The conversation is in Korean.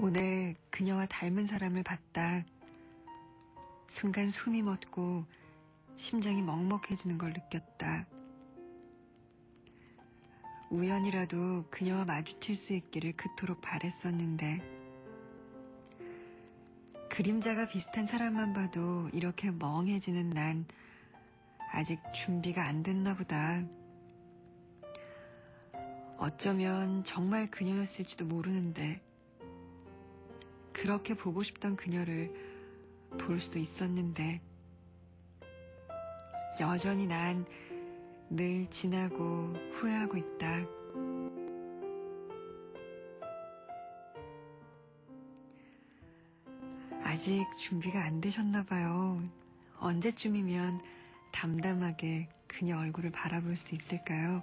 오늘 그녀와 닮은 사람을 봤다. 순간 숨이 멎고 심장이 먹먹해지는 걸 느꼈다. 우연이라도 그녀와 마주칠 수 있기를 그토록 바랬었는데, 그림자가 비슷한 사람만 봐도 이렇게 멍해지는 난 아직 준비가 안 됐나 보다. 어쩌면 정말 그녀였을지도 모르는데, 그렇게 보고 싶던 그녀를 볼 수도 있었는데, 여전히 난 늘 지나고 후회하고 있다. 아직 준비가 안 되셨나 봐요. 언제쯤이면 담담하게 그녀 얼굴을 바라볼 수 있을까요?